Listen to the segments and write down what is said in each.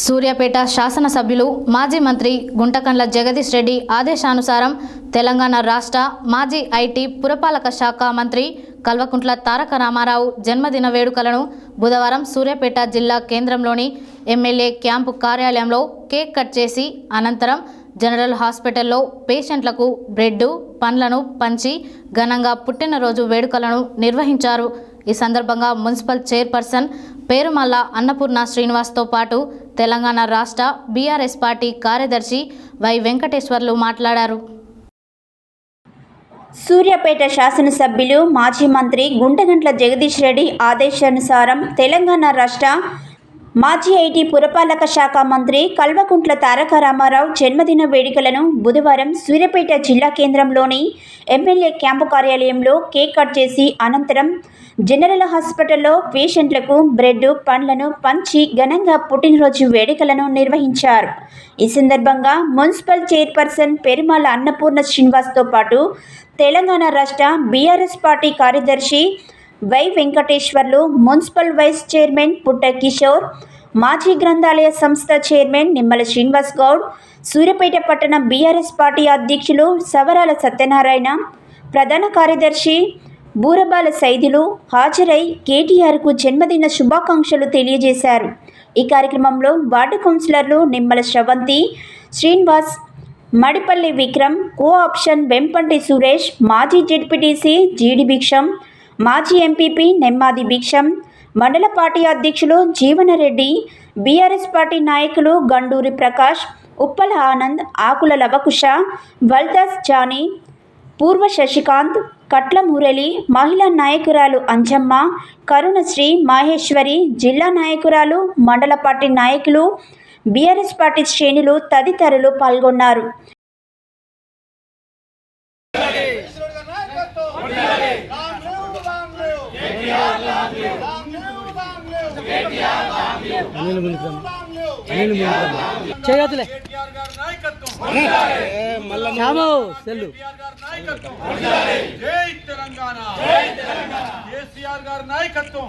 సూర్యాపేట శాసనసభ్యులు మాజీ మంత్రి గుంటకండ్ల జగదీష్ రెడ్డి ఆదేశానుసారం తెలంగాణ రాష్ట్ర మాజీ ఐటీ పురపాలక శాఖ మంత్రి కల్వకుంట్ల తారక రామారావు జన్మదిన వేడుకలను బుధవారం సూర్యాపేట జిల్లా కేంద్రంలోని ఎమ్మెల్యే క్యాంపు కార్యాలయంలో కేక్ కట్ చేసి అనంతరం జనరల్ హాస్పిటల్లో పేషెంట్లకు బ్రెడ్ పండ్లను పంచి ఘనంగా పుట్టినరోజు వేడుకలను నిర్వహించారు. ఈ సందర్భంగా మున్సిపల్ చైర్పర్సన్ పేరుమల్ల అన్నపూర్ణ శ్రీనివాస్తో పాటు తెలంగాణ రాష్ట్ర బీఆర్ఎస్ పార్టీ కార్యదర్శి వై వెంకటేశ్వర్లు మాట్లాడారు. సూర్యాపేట శాసనసభ్యులు మాజీ మంత్రి గుంటగంట్ల జగదీష్ రెడ్డి ఆదేశానుసారం తెలంగాణ రాష్ట్ర మాజీ ఐటీ పురపాలక శాఖ మంత్రి కల్వకుంట్ల తారక రామారావు జన్మదిన వేడుకలను బుధవారం సూర్యాపేట జిల్లా కేంద్రంలోని ఎమ్మెల్యే క్యాంపు కార్యాలయంలో కేక్ కట్ చేసి అనంతరం జనరల్ హాస్పిటల్లో పేషెంట్లకు బ్రెడ్ పండ్లను పంచి ఘనంగా పుట్టినరోజు వేడుకలను నిర్వహించారు. ఈ సందర్భంగా మున్సిపల్ చైర్పర్సన్ పెరుమాల అన్నపూర్ణ శ్రీనివాస్తో పాటు తెలంగాణ రాష్ట్ర బీఆర్ఎస్ పార్టీ కార్యదర్శి Y Venkateswarlu municipal vice chairman Putta Kishore మాజీ గ్రంథాలయ సంస్థ చైర్మన్ నిమ్మల శ్రీనివాస్ గౌడ్ సూర్యాపేట పట్టణ బీఆర్ఎస్ పార్టీ అధ్యక్షులు సవరాల సత్యనారాయణ ప్రధాన కార్యదర్శి బూరబాల సైదులు హాజరై కేటీఆర్కు జన్మదిన శుభాకాంక్షలు తెలియజేశారు. ఈ కార్యక్రమంలో వార్డు కౌన్సిలర్లు నిమ్మల శ్రవంతి శ్రీనివాస్ మడిపల్లి విక్రమ్ కో ఆప్షన్ వెంపంటి సురేష్ మాజీ జెడ్పీటీసీ జీడి భిక్షం మాజీ ఎంపీపీ నెమ్మాది భిక్షం మండల పార్టీ అధ్యక్షులు జీవనరెడ్డి బీఆర్ఎస్ పార్టీ నాయకులు గండూరి ప్రకాష్ ఉప్పల ఆనంద్ ఆకుల లవకుష వల్దాస్ జానీ పూర్వ శశికాంత్ కట్ల మురళి మహిళా నాయకురాలు అంజమ్మ కరుణశ్రీ మాహేశ్వరి జిల్లా నాయకురాలు మండల పార్టీ నాయకులు బీఆర్ఎస్ పార్టీ శ్రేణులు తదితరులు పాల్గొన్నారు. అనిల్ మునికం అనిల్ మునికం చేయదులే. శ్యాము సెల్లు. జై తెలంగాణ. కేసీఆర్ గారి నాయకత్వం.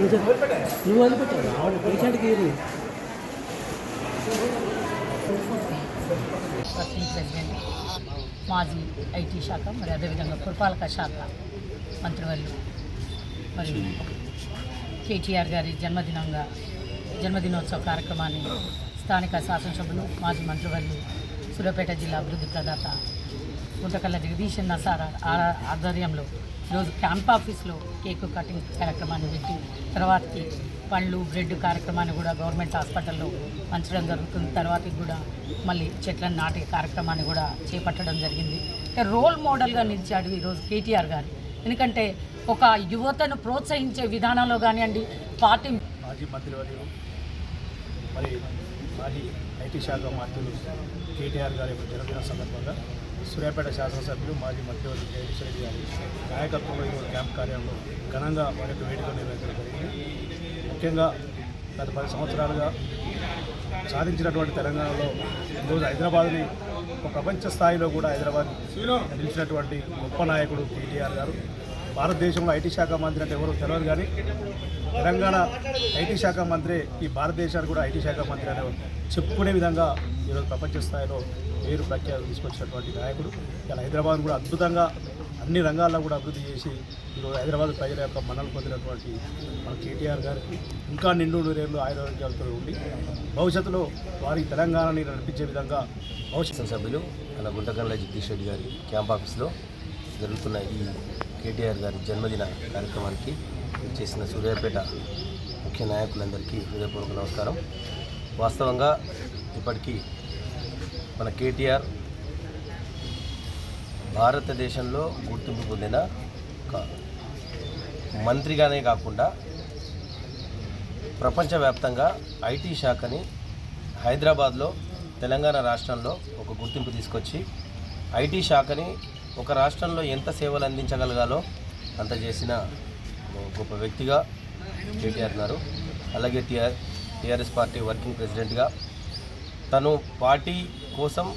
నువ్వు అది పెట్టావు పేషెంట్కి ఏది? ప్రెసిడెంట్ మాజీ ఐటీ శాఖ మరి అదేవిధంగా పురపాలక శాఖ మంత్రివర్యులు మరి కేటీఆర్ గారి జన్మదినంగా జన్మదినోత్సవ కార్యక్రమాన్ని స్థానిక శాసనసభ్యులు మాజీ మంత్రివర్యులు సూర్యాపేట జిల్లా అభివృద్ధి ప్రదాత గుంటకల్ల జగదీశ్ అన్న సార్ ఆధ్వర్యంలో ఈరోజు క్యాంప్ ఆఫీస్లో కేక్ కటింగ్ కార్యక్రమాన్ని పెట్టి తర్వాతకి పండ్లు బ్రెడ్ కార్యక్రమాన్ని కూడా గవర్నమెంట్ హాస్పిటల్లో పంచడం జరుగుతుంది. తర్వాతకి కూడా మళ్ళీ చెట్లను నాటే కార్యక్రమాన్ని కూడా చేపట్టడం జరిగింది. రోల్ మోడల్గా నిలిచాడు ఈరోజు కేటీఆర్ గారు. ఎందుకంటే ఒక యువతను ప్రోత్సహించే విధానంలో కానివ్వండి పార్టీ మాజీ మంత్రివర్యులు మరి మాజీ ఐటీ శాఖ మంత్రులు కేటీఆర్ గారి జన్మదిన సందర్భంగా సూర్యాపేట శాసనసభ్యులు మాజీ మంత్రివర్యులు జగదీష్ రెడ్డి గారి నాయకత్వంలో ఈరోజు క్యాంప్ కార్యంలో ఘనంగా వారి యొక్క వేడుక నిర్వహించడం జరిగింది. ముఖ్యంగా గత పది సంవత్సరాలుగా సాధించినటువంటి తెలంగాణలో ఈరోజు హైదరాబాద్ని ఒక ప్రపంచ స్థాయిలో కూడా హైదరాబాద్ నిలిచినటువంటి గొప్ప నాయకుడు కేటీఆర్ గారు. భారతదేశంలో ఐటీ శాఖ మంత్రి అంటే ఎవరో తెలియదు కానీ తెలంగాణ ఐటీ శాఖ మంత్రి ఈ భారతదేశానికి కూడా ఐటీ శాఖ మంత్రి అనే చెప్పుకునే విధంగా ఈరోజు ప్రపంచ స్థాయిలో పేరు ప్రఖ్యాతి తీసుకొచ్చినటువంటి నాయకుడు. ఇలా హైదరాబాద్ కూడా అద్భుతంగా అన్ని రంగాల్లో కూడా అభివృద్ధి చేసి ఈరోజు హైదరాబాద్ ప్రజల యొక్క మన్నలు పొందినటువంటి మన కేటీఆర్ గారికి ఇంకా నిండు నూరేళ్ళు ఆయుర్వేదాలతో ఉండి భవిష్యత్తులో వారి తెలంగాణని నడిపించే విధంగా భవిష్యత్తు సభ్యులు అలా గుంటగండ్ల జగదీష్ రెడ్డి గారి క్యాంప్ ఆఫీస్లో జరుగుతున్న ఈ కేటీఆర్ గారి జన్మదిన కార్యక్రమానికి చేసిన సూర్యాపేట ముఖ్య నాయకులందరికీ హృదయపూర్వక నమస్కారం. వాస్తవంగా ఇప్పటికీ మన కేటీఆర్ భారతదేశంలో గుర్తింపు పొందిన ఒక మంత్రిగానే కాకుండా ప్రపంచవ్యాప్తంగా ఐటీ శాఖని హైదరాబాద్లో తెలంగాణ రాష్ట్రంలో ఒక గుర్తింపు తీసుకొచ్చి ఐటీ శాఖని ఒక రాష్ట్రంలో ఎంత సేవలు అందించగలగాలో అంత చేసిన గొప్ప వ్యక్తిగా కేటీఆర్ గారు అలాగే టీఆర్ టీఆర్ఎస్ పార్టీ వర్కింగ్ ప్రెసిడెంట్గా తను పార్టీ కోసం